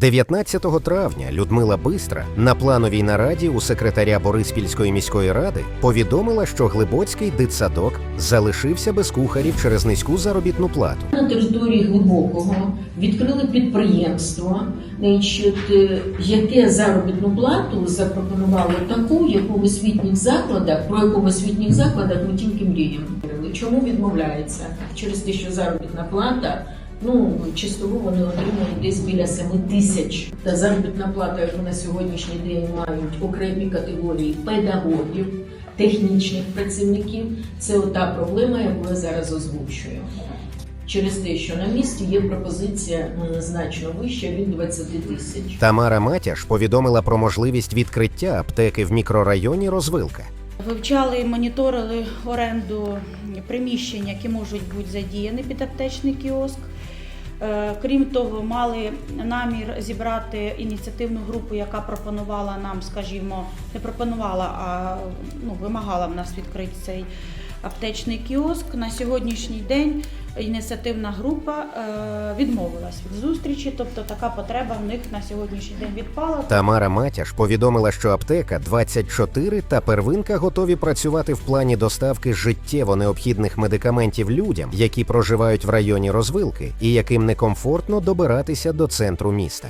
19 травня Людмила Бистра на плановій нараді у секретаря Бориспільської міської ради повідомила, що Глибоцький дитсадок залишився без кухарів через низьку заробітну плату. На території глибокого відкрили підприємство, е, яке заробітну плату запропонувало таку, яку в освітніх закладах, про яку в освітніх закладах ми тільки мріємо. Чому відмовляється? Через те, що заробітна плата. Ну, чистову вони отримують десь біля 7 тисяч. Та заробітна плата, яку на сьогоднішній день мають окремі категорії педагогів, технічних працівників, це ота проблема, яку я зараз озвучую. Через те, що на місці є пропозиція значно вища від 20 тисяч. Тамара Матяш повідомила про можливість відкриття аптеки в мікрорайоні Розвилка. Вивчали і моніторили оренду приміщень, які можуть бути задіяні під аптечний кіоск. Е, Крім того, мали намір зібрати ініціативну групу, яка пропонувала нам, скажімо, не пропонувала, а ну, вимагала в нас відкрити цей аптечний кіоск. На сьогоднішній день ініціативна група е, відмовилась від зустрічі, тобто така потреба в них на сьогоднішній день відпала. Тамара Матяш повідомила, що аптека 24 та первинка готові працювати в плані доставки життєво необхідних медикаментів людям, які проживають в районі розвилки і яким некомфортно добиратися до центру міста.